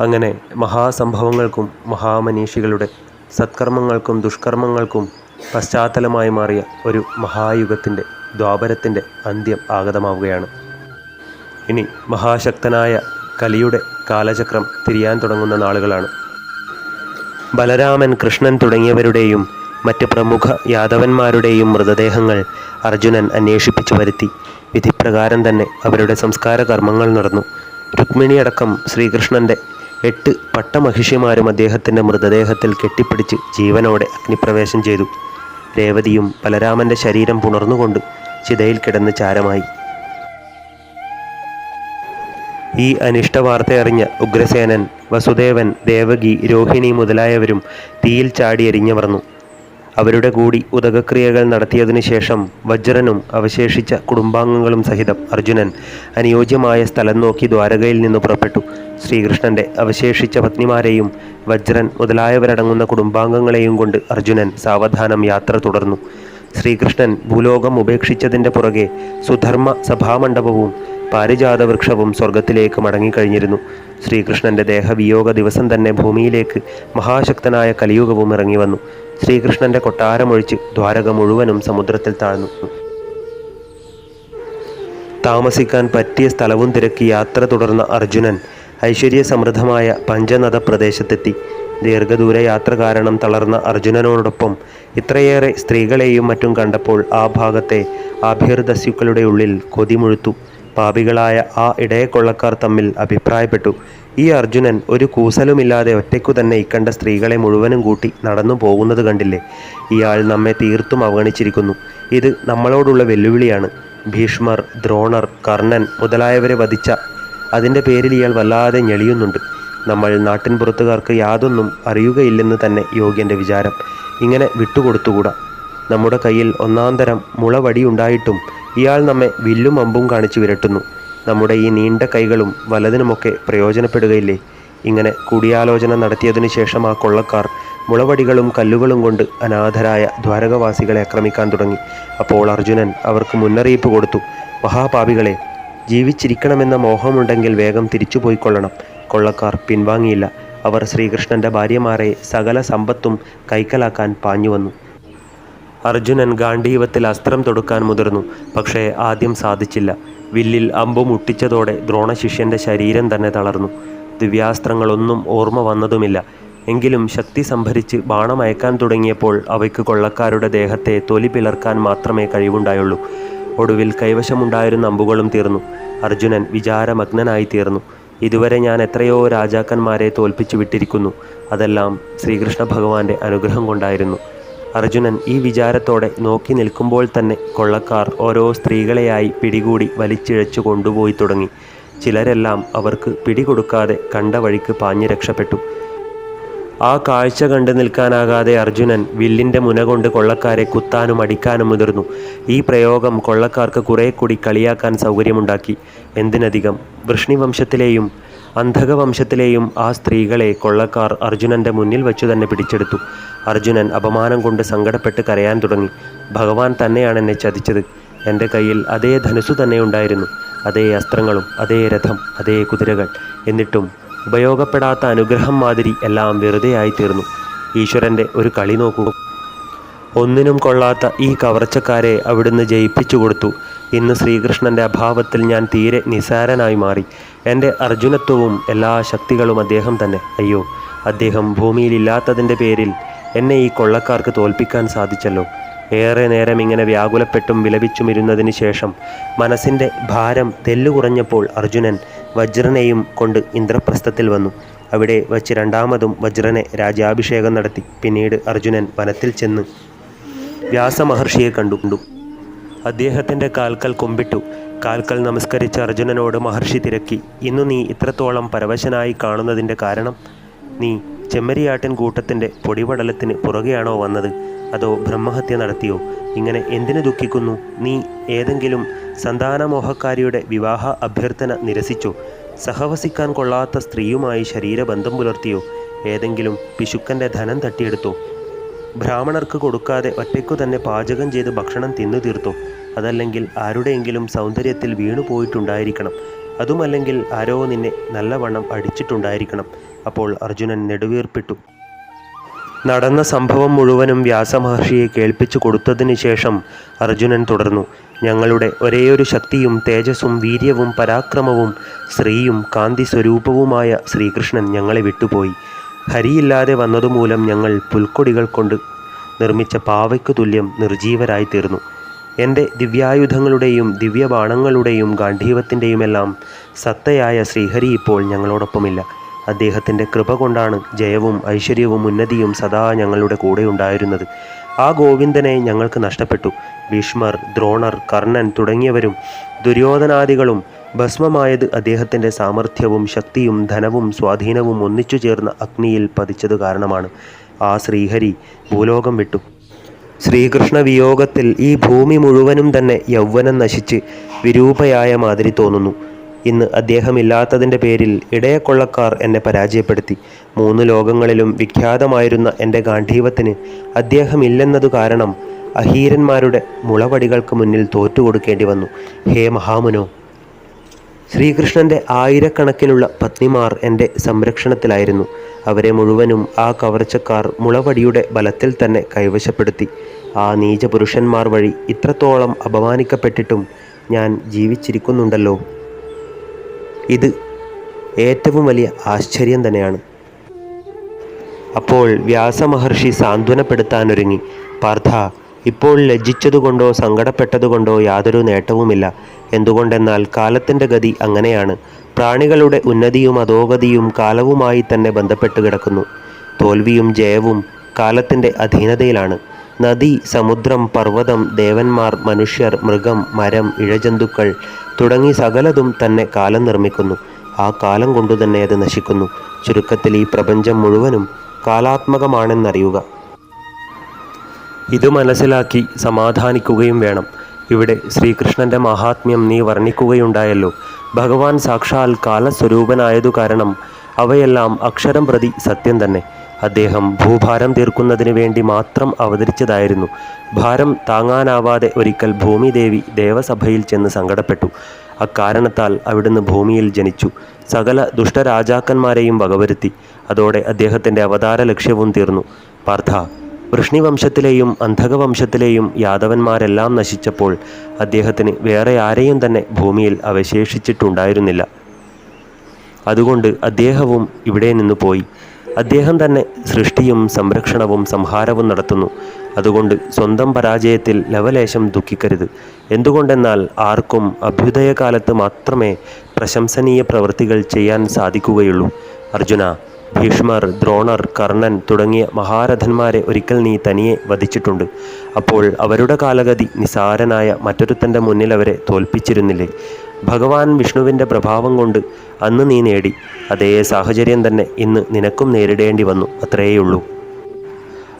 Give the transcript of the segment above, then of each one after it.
അങ്ങനെ മഹാസംഭവങ്ങൾക്കും മഹാമനീഷികളുടെ സത്കർമ്മങ്ങൾക്കും ദുഷ്കർമ്മങ്ങൾക്കും പശ്ചാത്തലമായി മാറിയ ഒരു മഹായുഗത്തിന്റെ ദ്വാപരത്തിന്റെ അന്ത്യം ആഗതമാവുകയാണ്. ഇനി മഹാശക്തനായ കലിയുടെ കാലചക്രം തിരിയാൻ തുടങ്ങുന്ന നാളുകളാണ്. ബലരാമൻ കൃഷ്ണൻ തുടങ്ങിയവരുടെയും മറ്റ് പ്രമുഖ യാദവന്മാരുടെയും മൃതദേഹങ്ങൾ അർജുനൻ അന്വേഷിപ്പിച്ചു വരുത്തി. വിധിപ്രകാരം തന്നെ അവരുടെ സംസ്കാര കർമ്മങ്ങൾ നടന്നു. രുക്മിണിയടക്കം ശ്രീകൃഷ്ണന്റെ എട്ട് പട്ടമഹിഷിമാരും അദ്ദേഹത്തിന്റെ മൃതദേഹത്തിൽ കെട്ടിപ്പിടിച്ച് ജീവനോടെ അഗ്നിപ്രവേശം ചെയ്തു. രേവതിയും ബലരാമന്റെ ശരീരം പുണർന്നുകൊണ്ട് ചിതയിൽ കിടന്ന് ചാരമായി. ഈ അനിഷ്ട വാർത്തയറിഞ്ഞ ഉഗ്രസേനൻ വസുദേവൻ ദേവകി രോഹിണി മുതലായവരും തീയിൽ ചാടി എരിഞ്ഞമർന്നു അവരുടെ കൂടി ഉദകക്രിയകൾ നടത്തിയതിനു ശേഷം വജ്രനും അവശേഷിച്ച കുടുംബാംഗങ്ങളും സഹിതം അർജുനൻ അനുയോജ്യമായ സ്ഥലം നോക്കി ദ്വാരകയിൽ നിന്ന് പുറപ്പെട്ടു. ശ്രീകൃഷ്ണന്റെ അവശേഷിച്ച പത്നിമാരെയും വജ്രൻ മുതലായവരടങ്ങുന്ന കുടുംബാംഗങ്ങളെയും കൊണ്ട് അർജുനൻ സാവധാനം യാത്ര തുടർന്നു. ശ്രീകൃഷ്ണൻ ഭൂലോകം ഉപേക്ഷിച്ചതിന്റെ പുറകെ സുധർമ്മ സഭാമണ്ഡപവും പാരിജാത വൃക്ഷവും സ്വർഗത്തിലേക്ക് മടങ്ങിക്കഴിഞ്ഞിരുന്നു. ശ്രീകൃഷ്ണന്റെ ദേഹവിയോഗ ദിവസം തന്നെ ഭൂമിയിലേക്ക് മഹാശക്തനായ കലിയുഗവും ഇറങ്ങി വന്നു ശ്രീകൃഷ്ണന്റെ കൊട്ടാരമൊഴിച്ച് ദ്വാരക മുഴുവനും സമുദ്രത്തിൽ താഴ്ന്നു. താമസിക്കാൻ പറ്റിയ സ്ഥലവും തിരക്കി യാത്ര തുടർന്ന അർജുനൻ ഐശ്വര്യസമൃദ്ധമായ പഞ്ചനദ പ്രദേശത്തെത്തി ദീർഘദൂര യാത്ര കാരണം തളർന്ന അർജുനനോടൊപ്പം ഇത്രയേറെ സ്ത്രീകളെയും മറ്റും കണ്ടപ്പോൾ ആ ഭാഗത്തെ ആഭ്യർദസ്യുക്കളുടെ ഉള്ളിൽ കൊതിമുഴുത്തു. പാപികളായ ആ ഇടയക്കൊള്ളക്കാർ തമ്മിൽ അഭിപ്രായപ്പെട്ടു. ഈ അർജുനൻ ഒരു കൂസലുമില്ലാതെ ഒറ്റയ്ക്കു തന്നെ ഇക്കണ്ട സ്ത്രീകളെ മുഴുവനും കൂട്ടി നടന്നു പോകുന്നത് കണ്ടില്ലേ? ഇയാൾ നമ്മെ തീർത്തും അവഗണിച്ചിരിക്കുന്നു. ഇത് നമ്മളോടുള്ള വെല്ലുവിളിയാണ്. ഭീഷ്മർ ദ്രോണർ കർണൻ മുതലായവരെ വധിച്ച അതിന്റെ പേരിൽ ഇയാൾ വല്ലാതെ ഞെളിയുന്നുണ്ട്. നമ്മൾ നാട്ടിൻപുറത്തുകാർക്ക് യാതൊന്നും അറിയുകയില്ലെന്ന് തന്നെ യോഗ്യന്റെ വിചാരം. ഇങ്ങനെ വിട്ടുകൊടുത്തുകൂടാ? നമ്മുടെ കയ്യിൽ ഒന്നാന്തരം മുളവടിയുണ്ടായിട്ടും ഇയാൾ നമ്മെ വില്ലും അമ്പും കാണിച്ചു വിരട്ടുന്നു. നമ്മുടെ ഈ നീണ്ട കൈകളും വലതിനുമൊക്കെ പ്രയോജനപ്പെടുകയില്ലേ? ഇങ്ങനെ കൂടിയാലോചന നടത്തിയതിനു ശേഷം ആ കൊള്ളക്കാർ മുളവടികളും കല്ലുകളും കൊണ്ട് അനാഥരായ ദ്വാരകവാസികളെ ആക്രമിക്കാൻ തുടങ്ങി. അപ്പോൾ അർജുനൻ അവർക്ക് മുന്നറിയിപ്പ് കൊടുത്തു. മഹാപാപികളെ ജീവിച്ചിരിക്കണമെന്ന മോഹമുണ്ടെങ്കിൽ വേഗം തിരിച്ചു പോയിക്കൊള്ളണം കൊള്ളക്കാർ പിൻവാങ്ങിയില്ല. അവർ ശ്രീകൃഷ്ണന്റെ ഭാര്യമാരെ സകല സമ്പത്തും കൈക്കലാക്കാൻ പാഞ്ഞു വന്നു. അർജുനൻ ഗാന്ഡീവത്തിൽ അസ്ത്രം തൊടുക്കാൻ മുതിർന്നു. പക്ഷേ ആദ്യം സാധിച്ചില്ല. വില്ലിൽ അമ്പു മുട്ടിച്ചതോടെ ദ്രോണശിഷ്യന്റെ ശരീരം തന്നെ തളർന്നു. ദിവ്യാസ്ത്രങ്ങളൊന്നും ഓർമ്മ വന്നതുമില്ല. എങ്കിലും ശക്തി സംഭരിച്ച് ബാണമയക്കാൻ തുടങ്ങിയപ്പോൾ അവയ്ക്ക് കൊള്ളക്കാരുടെ ദേഹത്തെ തൊലി പിളർക്കാൻ മാത്രമേ കഴിവുണ്ടായുള്ളൂ. ഒടുവിൽ കൈവശമുണ്ടായിരുന്ന അമ്പുകളും തീർന്നു. അർജുനൻ വിചാരമഗ്നനായി തീർന്നു. ഇതുവരെ ഞാൻ എത്രയോ രാജാക്കന്മാരെ തോൽപ്പിച്ചു വിട്ടിരിക്കുന്നു. അതെല്ലാം ശ്രീകൃഷ്ണ ഭഗവാന്റെ അനുഗ്രഹം കൊണ്ടായിരുന്നു. അർജുനൻ ഈ വിചാരത്തോടെ നോക്കി നിൽക്കുമ്പോൾ തന്നെ കൊള്ളക്കാർ ഓരോ സ്ത്രീകളെയായി പിടികൂടി വലിച്ചിഴച്ചു കൊണ്ടുപോയി തുടങ്ങി. ചിലരെല്ലാം അവർക്ക് പിടികൊടുക്കാതെ കണ്ട വഴിക്ക് പാഞ്ഞു രക്ഷപ്പെട്ടു. ആ കാഴ്ച കണ്ടു നിൽക്കാനാകാതെ അർജുനൻ വില്ലിന്റെ മുന കൊണ്ട് കൊള്ളക്കാരെ കുത്താനും അടിക്കാനും മുതിർന്നു. ഈ പ്രയോഗം കൊള്ളക്കാർക്ക് കുറേ കൂടി കളിയാക്കാൻ സൗകര്യമുണ്ടാക്കി. എന്തിനധികം? വൃഷ്ണിവംശത്തിലെയും അന്ധകവംശത്തിലെയും ആ സ്ത്രീകളെ കൊള്ളക്കാർ അർജുനന്റെ മുന്നിൽ വെച്ചു തന്നെ പിടിച്ചെടുത്തു. അർജുനൻ അപമാനം കൊണ്ട് സങ്കടപ്പെട്ട് കരയാൻ തുടങ്ങി. ഭഗവാൻ തന്നെയാണ് എന്നെ ചതിച്ചത്. എന്റെ കയ്യിൽ അതേ ധനുസു തന്നെ ഉണ്ടായിരുന്നു. അതേ അസ്ത്രങ്ങളും അതേ രഥം അതേ കുതിരകൾ. എന്നിട്ടും ഉപയോഗപ്പെടാത്ത അനുഗ്രഹം മാതിരി എല്ലാം വെറുതെയായി തീർന്നു ഈശ്വരന്റെ ഒരു കളി നോക്കൂ. ഒന്നിനും കൊള്ളാത്ത ഈ കവർച്ചക്കാരെ അവിടുന്ന് ജയിപ്പിച്ചു കൊടുത്തു. ഇന്ന് ശ്രീകൃഷ്ണന്റെ അഭാവത്തിൽ ഞാൻ തീരെ നിസാരനായി മാറി. എന്റെ അർജുനത്വവും എല്ലാ ശക്തികളും അദ്ദേഹം തന്നെ. അയ്യോ അദ്ദേഹം ഭൂമിയിലില്ലാത്തതിന്റെ പേരിൽ എന്നെ ഈ കൊള്ളക്കാർക്ക് തോൽപ്പിക്കാൻ സാധിച്ചല്ലോ. ഏറെ നേരം ഇങ്ങനെ വ്യാകുലപ്പെട്ടും വിലപിച്ചുമിരുന്നതിന് ശേഷം മനസ്സിന്റെ ഭാരം തെല്ലുകുറഞ്ഞപ്പോൾ അർജുനൻ വജ്രനെയും കൊണ്ട് ഇന്ദ്രപ്രസ്ഥത്തിൽ വന്നു. അവിടെ വച്ച് രണ്ടാമതും വജ്രനെ രാജ്യാഭിഷേകം നടത്തി. പിന്നീട് അർജുനൻ വനത്തിൽ ചെന്ന് വ്യാസമഹർഷിയെ കണ്ടു. അദ്ദേഹത്തിന്റെ കാൽക്കൽ കുമ്പിട്ടു. കാൽക്കൽ നമസ്കരിച്ച അർജുനനോട് മഹർഷി തിരക്കി. ഇന്നു നീ ഇത്രത്തോളം പരവശനായി കാണുന്നതിന്റെ കാരണം? നീ ചെമ്മരിയാട്ടിൻ കൂട്ടത്തിന്റെ പൊടിപടലത്തിന് പുറകെയാണോ വന്നത്? അതോ ബ്രഹ്മഹത്യ നടത്തിയോ? ഇങ്ങനെ എന്തിനു ദുഃഖിക്കുന്നു? നീ ഏതെങ്കിലും സന്താനമോഹക്കാരിയുടെ വിവാഹ അഭ്യർത്ഥന നിരസിച്ചോ? സഹവസിക്കാൻ കൊള്ളാത്ത സ്ത്രീയുമായി ശരീരബന്ധം പുലർത്തിയോ? ഏതെങ്കിലും പിശുക്കന്റെ ധനം തട്ടിയെടുത്തോ? ബ്രാഹ്മണർക്ക് കൊടുക്കാതെ ഒറ്റയ്ക്കു തന്നെ പാചകം ചെയ്ത് ഭക്ഷണം തിന്നു തീർത്തു. അതല്ലെങ്കിൽ ആരുടെയെങ്കിലും സൗന്ദര്യത്തിൽ വീണു പോയിട്ടുണ്ടായിരിക്കണം. അതുമല്ലെങ്കിൽ ആരോ നിന്നെ നല്ലവണ്ണം അടിച്ചിട്ടുണ്ടായിരിക്കണം. അപ്പോൾ അർജുനൻ നെടുവീർപ്പിട്ടു. നടന്ന സംഭവം മുഴുവനും വ്യാസമഹർഷിയെ കേൾപ്പിച്ചു കൊടുത്തതിനു ശേഷം അർജുനൻ തുടർന്നു. ഞങ്ങളുടെ ഒരേയൊരു ശക്തിയും തേജസ്സും വീര്യവും പരാക്രമവും ശ്രീയും കാന്തി സ്വരൂപവുമായ ശ്രീകൃഷ്ണൻ ഞങ്ങളെ വിട്ടുപോയി. ഹരിയില്ലാതെ വന്നതുമൂലം ഞങ്ങൾ പുൽക്കൊടികൾ കൊണ്ട് നിർമ്മിച്ച പാവയ്ക്കു തുല്യം നിർജീവരായി തീർന്നു. എന്റെ ദിവ്യായുധങ്ങളുടെയും ദിവ്യബാണങ്ങളുടെയും ഗാന്ധീവത്തിന്റെയുമെല്ലാം സത്തയായ ശ്രീഹരി ഇപ്പോൾ ഞങ്ങളോടൊപ്പമില്ല. അദ്ദേഹത്തിന്റെ കൃപ കൊണ്ടാണ് ജയവും ഐശ്വര്യവും ഉന്നതിയും സദാ ഞങ്ങളുടെ കൂടെ ഉണ്ടായിരുന്നത്. ആ ഗോവിന്ദനെ ഞങ്ങൾക്ക് നഷ്ടപ്പെട്ടു. ഭീഷ്മർ ദ്രോണർ കർണൻ തുടങ്ങിയവരും ദുര്യോധനാദികളും ഭസ്മമായത് അദ്ദേഹത്തിന്റെ സാമർഥ്യവും ശക്തിയും ധനവും സ്വാധീനവും ഒന്നിച്ചു ചേർന്ന അഗ്നിയിൽ പതിച്ചത് കാരണമാണ്. ആ ശ്രീഹരി ഭൂലോകം വിട്ടു. ശ്രീകൃഷ്ണ വിയോഗത്തിൽ ഈ ഭൂമി മുഴുവനും തന്നെ യൗവനം നശിച്ച് വിരൂപയായ മാതിരി തോന്നുന്നു. ഇന്ന് അദ്ദേഹമില്ലാത്തതിന്റെ പേരിൽ ഇടയക്കൊള്ളക്കാർ എന്നെ പരാജയപ്പെടുത്തി. മൂന്ന് ലോകങ്ങളിലും വിഖ്യാതമായിരുന്ന എന്റെ ഗാന്ധീവത്തിന് അദ്ദേഹമില്ലെന്നതു കാരണം അഹീരന്മാരുടെ മുളവടികൾക്ക് മുന്നിൽ തോറ്റുകൊടുക്കേണ്ടി വന്നു. ഹേ മഹാമുനോ! ശ്രീകൃഷ്ണന്റെ ആയിരക്കണക്കിനുള്ള പത്നിമാർ എന്റെ സംരക്ഷണത്തിലായിരുന്നു. അവരെ മുഴുവനും ആ കവർച്ചക്കാർ മുളവടിയുടെ ബലത്തിൽ തന്നെ കൈവശപ്പെടുത്തി. ആ നീചപുരുഷന്മാർ വഴി ഇത്രത്തോളം അപമാനിക്കപ്പെട്ടിട്ടും ഞാൻ ജീവിച്ചിരിക്കുന്നുണ്ടല്ലോ. ഇത് ഏറ്റവും വലിയ ആശ്ചര്യം തന്നെയാണ്. അപ്പോൾ വ്യാസമഹർഷി സാന്ത്വനപ്പെടുത്താനൊരുങ്ങി. പാർത്ഥ ഇപ്പോൾ ലജ്ജിച്ചതുകൊണ്ടോ സങ്കടപ്പെട്ടതുകൊണ്ടോ യാതൊരു നേട്ടവുമില്ല. എന്തുകൊണ്ടെന്നാൽ കാലത്തിന്റെ ഗതി അങ്ങനെയാണ്. പ്രാണികളുടെ ഉന്നതിയും അധോഗതിയും കാലവുമായി തന്നെ ബന്ധപ്പെട്ട് കിടക്കുന്നു. തോൽവിയും ജയവും കാലത്തിന്റെ അധീനതയിലാണ്. നദി സമുദ്രം പർവതം ദേവന്മാർ മനുഷ്യർ മൃഗം മരം ഇഴജന്തുക്കൾ തുടങ്ങി സകലതും തന്നെ കാലം നിർമ്മിക്കുന്നു. ആ കാലം കൊണ്ടുതന്നെ അത് നശിക്കുന്നു. ചുരുക്കത്തിൽ ഈ പ്രപഞ്ചം മുഴുവനും കാലാത്മകമാണെന്നറിയുക. ഇത് മനസ്സിലാക്കി സമാധാനിക്കുകയും വേണം. ഇവിടെ ശ്രീകൃഷ്ണന്റെ മഹാത്മ്യം നീ വർണിക്കുകയുണ്ടായല്ലോ. ഭഗവാൻ സാക്ഷാൽ കാലസ്വരൂപനായതു കാരണം അവയെല്ലാം അക്ഷരം പ്രതി സത്യം തന്നെ. അദ്ദേഹം ഭൂഭാരം തീർക്കുന്നതിന് വേണ്ടി മാത്രം അവതരിച്ചതായിരുന്നു. ഭാരം താങ്ങാനാവാതെ ഒരിക്കൽ ഭൂമിദേവി ദേവസഭയിൽ ചെന്ന് സങ്കടപ്പെട്ടു. അക്കാരണത്താൽ അവിടുന്ന് ഭൂമിയിൽ ജനിച്ചു. സകല ദുഷ്ടരാജാക്കന്മാരെയും വകവരുത്തി. അതോടെ അദ്ദേഹത്തിന്റെ അവതാര ലക്ഷ്യവും തീർന്നു. പാർത്ഥ വൃഷ്ണിവംശത്തിലെയും അന്ധകവംശത്തിലെയും യാദവന്മാരെല്ലാം നശിച്ചപ്പോൾ അദ്ദേഹത്തിന് വേറെ ആരെയും തന്നെ ഭൂമിയിൽ അവശേഷിച്ചിട്ടുണ്ടായിരുന്നില്ല. അതുകൊണ്ട് അദ്ദേഹവും ഇവിടെ നിന്ന് പോയി. അദ്ദേഹം തന്നെ സൃഷ്ടിയും സംരക്ഷണവും സംഹാരവും നടത്തുന്നു. അതുകൊണ്ട് സ്വന്തം പരാജയത്തിൽ ലവലേശം ദുഃഖിക്കരുത്. എന്തുകൊണ്ടെന്നാൽ ആർക്കും അഭ്യുദയകാലത്ത് മാത്രമേ പ്രശംസനീയ പ്രവൃത്തികൾ ചെയ്യാൻ സാധിക്കുകയുള്ളൂ. അർജുന ഭീഷ്മർ ദ്രോണർ കർണൻ തുടങ്ങിയ മഹാരഥന്മാരെ ഒരിക്കൽ നീ തനിയെ വധിച്ചിട്ടുണ്ട്. അപ്പോൾ അവരുടെ കാലഗതി നിസാരനായ മറ്റൊരുത്തന്റെ മുന്നിൽ അവരെ തോൽപ്പിച്ചിരുന്നില്ലേ? ഭഗവാൻ വിഷ്ണുവിന്റെ പ്രഭാവം കൊണ്ട് അന്ന് നീ നേടി. അതേ സാഹചര്യം തന്നെ ഇന്ന് നിനക്കും നേരിടേണ്ടി വന്നു. അത്രയേയുള്ളൂ.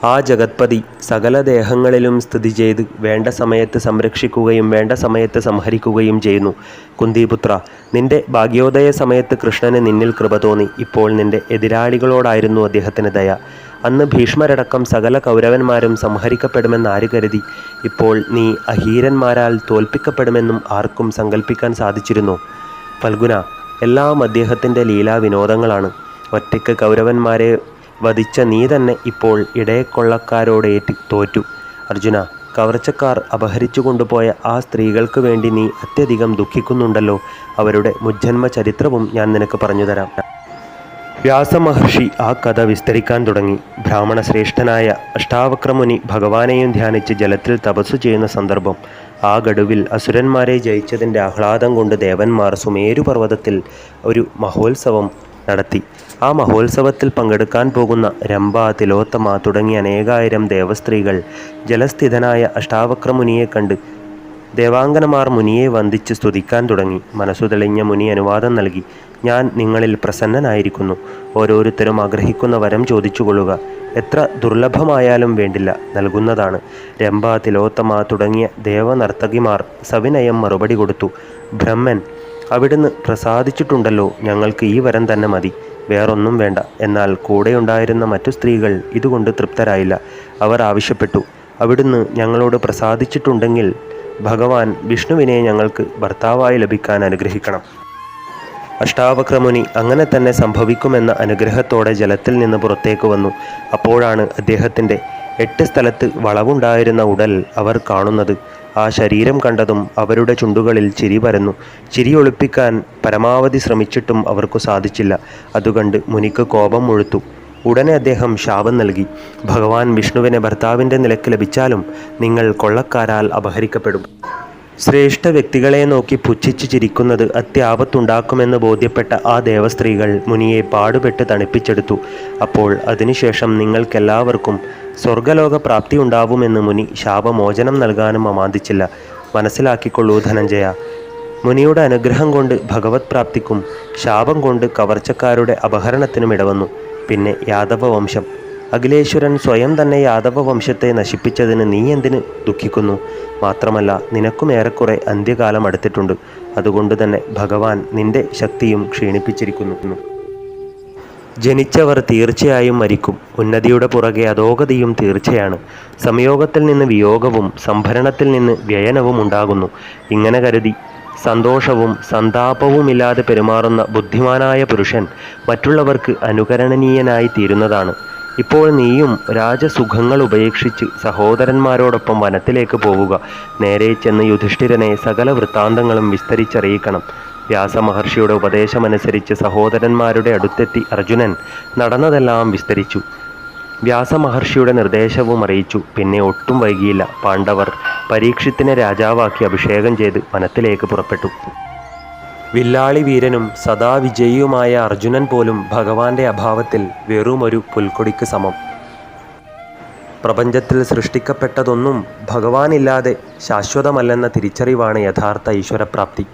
ആ ജഗത്പതി സകല ദേഹങ്ങളിലും സ്ഥിതി ചെയ്ത് വേണ്ട സമയത്ത് സംരക്ഷിക്കുകയും വേണ്ട സമയത്ത് സംഹരിക്കുകയും ചെയ്യുന്നു. കുന്തിപുത്ര നിന്റെ ഭാഗ്യോദയ സമയത്ത് കൃഷ്ണന് നിന്നിൽ കൃപ തോന്നി. ഇപ്പോൾ നിന്റെ എതിരാളികളോടായിരുന്നു അദ്ദേഹത്തിന് ദയ. അന്ന് ഭീഷ്മരടക്കം സകല കൗരവന്മാരും സംഹരിക്കപ്പെടുമെന്ന് ആര് കരുതി? ഇപ്പോൾ നീ അഹീരന്മാരാൽ തോൽപ്പിക്കപ്പെടുമെന്നും ആർക്കും സങ്കല്പിക്കാൻ സാധിച്ചിരുന്നു. ഫൽഗുന എല്ലാം അദ്ദേഹത്തിന്റെ ലീലാ വിനോദങ്ങളാണ് ഒറ്റയ്ക്ക് കൗരവന്മാരെ വധിച്ച നീ തന്നെ ഇപ്പോൾ ഇടയക്കൊള്ളക്കാരോടേറ്റ് തോറ്റു. അർജുന കവർച്ചക്കാർ അപഹരിച്ചു കൊണ്ടുപോയ ആ സ്ത്രീകൾക്ക് വേണ്ടി നീ അത്യധികം ദുഃഖിക്കുന്നുണ്ടല്ലോ. അവരുടെ മുജ്ജന്മ ചരിത്രവും ഞാൻ നിനക്ക് പറഞ്ഞുതരാം വ്യാസമഹർഷി ആ കഥ വിസ്തരിക്കാൻ തുടങ്ങി. ബ്രാഹ്മണ ശ്രേഷ്ഠനായ അഷ്ടാവക്രമുനി ഭഗവാനെയും ധ്യാനിച്ച് ജലത്തിൽ തപസ്സു ചെയ്യുന്ന സന്ദർഭം. ആ ഗഡുവിൽ അസുരന്മാരെ ജയിച്ചതിന്റെ ആഹ്ലാദം കൊണ്ട് ദേവന്മാർ സുമേരു പർവതത്തിൽ ഒരു മഹോത്സവം നടത്തി. ആ മഹോത്സവത്തിൽ പങ്കെടുക്കാൻ പോകുന്ന രംഭ തിലോത്തമ തുടങ്ങിയ അനേകായിരം ദേവസ്ത്രീകൾ ജലസ്ഥിതനായ അഷ്ടാവക്രമുനിയെ കണ്ട് ദേവാംഗനമാർ മുനിയെ വന്ദിച്ച് സ്തുതിക്കാൻ തുടങ്ങി. മനസ്സു തെളിഞ്ഞ മുനി അനുവാദം നൽകി. ഞാൻ നിങ്ങളിൽ പ്രസന്നനായിരിക്കുന്നു. ഓരോരുത്തരും ആഗ്രഹിക്കുന്ന വരം ചോദിച്ചുകൊള്ളുക. എത്ര ദുർലഭമായാലും വേണ്ടില്ല. നൽകുന്നതാണ് രംഭ തിലോത്തമ തുടങ്ങിയ ദേവനർത്തകിമാർ സവിനയം മറുപടി കൊടുത്തു. ബ്രഹ്മൻ അവിടുന്ന് പ്രസാദിച്ചിട്ടുണ്ടല്ലോ. ഞങ്ങൾക്ക് ഈ വരം തന്നെ മതി. വേറൊന്നും വേണ്ട. എന്നാൽ കൂടെയുണ്ടായിരുന്ന മറ്റു സ്ത്രീകൾ ഇതുകൊണ്ട് തൃപ്തരായില്ല. അവർ ആവശ്യപ്പെട്ടു. അവിടുന്ന് ഞങ്ങളോട് പ്രസാദിച്ചിട്ടുണ്ടെങ്കിൽ ഭഗവാൻ വിഷ്ണുവിനെ ഞങ്ങൾക്ക് ഭർത്താവായി ലഭിക്കാൻ അനുഗ്രഹിക്കണം. അഷ്ടാവക്രമുനി അങ്ങനെ തന്നെ സംഭവിക്കുമെന്ന അനുഗ്രഹത്തോടെ ജലത്തിൽ നിന്ന് പുറത്തേക്ക് വന്നു. അപ്പോഴാണ് അദ്ദേഹത്തിന്റെ എട്ട് സ്ഥലത്ത് വളവുണ്ടായിരുന്ന ഉടൽ അവർ കാണുന്നത്. ആ ശരീരം കണ്ടതും അവരുടെ ചുണ്ടുകളിൽ ചിരി പരന്നു. ചിരി ഒളിപ്പിക്കാൻ പരമാവധി ശ്രമിച്ചിട്ടും അവർക്കു സാധിച്ചില്ല. അതുകണ്ട് മുനിക്ക് കോപം മുഴുത്തു. ഉടനെ അദ്ദേഹം ശാപം നൽകി. ഭഗവാൻ വിഷ്ണുവിനെ ഭർത്താവിന്റെ നിലയ്ക്ക് ലഭിച്ചാലും നിങ്ങൾ കൊള്ളക്കാരാൽ അപഹരിക്കപ്പെടും. ശ്രേഷ്ഠ വ്യക്തികളെ നോക്കി പുച്ഛിച്ചു ചിരിക്കുന്നത് അത്യാപത്തുണ്ടാക്കുമെന്ന് ബോധ്യപ്പെട്ട ആ ദേവസ്ത്രീകൾ മുനിയെ പാടുപെട്ട് തണുപ്പിച്ചെടുത്തു. അപ്പോൾ അതിനുശേഷം നിങ്ങൾക്കെല്ലാവർക്കും സ്വർഗലോക പ്രാപ്തി ഉണ്ടാവുമെന്ന് മുനി ശാപമോചനം നൽകാനും അമാന്തിച്ചില്ല. മനസ്സിലാക്കിക്കൊള്ളൂ ധനഞ്ജയ. മുനിയുടെ അനുഗ്രഹം കൊണ്ട് ഭഗവത് പ്രാപ്തിക്കും ശാപം കൊണ്ട് കവർച്ചക്കാരുടെ അപഹരണത്തിനും ഇടവന്നു. പിന്നെ യാദവ വംശം അഖിലേശ്വരൻ സ്വയം തന്നെ യാദവ വംശത്തെ നശിപ്പിച്ചതിന് നീ എന്തിന് ദുഃഖിക്കുന്നു? മാത്രമല്ല നിനക്കും ഏറെക്കുറെ അന്ത്യകാലം അടുത്തിട്ടുണ്ട്. അതുകൊണ്ട് തന്നെ ഭഗവാൻ നിന്റെ ശക്തിയും ക്ഷീണിപ്പിച്ചിരിക്കുന്നു. ജനിച്ചവർ തീർച്ചയായും മരിക്കും. ഉന്നതിയുടെ പുറകെ അധോഗതിയും തീർച്ചയാണ്. സംയോഗത്തിൽ നിന്ന് വിയോഗവും സംഭരണത്തിൽ നിന്ന് വ്യയനവും ഉണ്ടാകുന്നു. ഇങ്ങനെ കരുതി സന്തോഷവും സന്താപവുമില്ലാതെ പെരുമാറുന്ന ബുദ്ധിമാനായ പുരുഷൻ മറ്റുള്ളവർക്ക് അനുകരണീയനായി തീരുന്നതാണ്. ഇപ്പോൾ നീയും രാജസുഖങ്ങൾ ഉപേക്ഷിച്ച് സഹോദരന്മാരോടൊപ്പം വനത്തിലേക്ക് പോവുക. നേരെ ചെന്ന് യുധിഷ്ഠിരനെ സകല വൃത്താന്തങ്ങളും വിസ്തരിച്ചറിയിക്കണം. വ്യാസമഹർഷിയുടെ ഉപദേശമനുസരിച്ച് സഹോദരന്മാരുടെ അടുത്തെത്തി അർജുനൻ നടന്നതെല്ലാം വിസ്തരിച്ചു. വ്യാസമഹർഷിയുടെ നിർദ്ദേശവും അറിയിച്ചു. പിന്നെ ഒട്ടും വൈകിയില്ല. പാണ്ഡവർ പരീക്ഷത്തിനെ രാജാവാക്കി അഭിഷേകം ചെയ്ത് വനത്തിലേക്ക് പുറപ്പെട്ടു. വില്ലാളി വീരനും സദാ വിജയിയുമായ അർജുനൻ പോലും ഭഗവാന്റെ അഭാവത്തിൽ വെറുമൊരു പുൽക്കൊടിക്ക് സമം. പ്രപഞ്ചത്തിൽ സൃഷ്ടിക്കപ്പെട്ടതൊന്നും ഭഗവാനില്ലാതെ ശാശ്വതമല്ലെന്ന തിരിച്ചറിവാണ് യഥാർത്ഥ ഈശ്വരപ്രാപ്തി.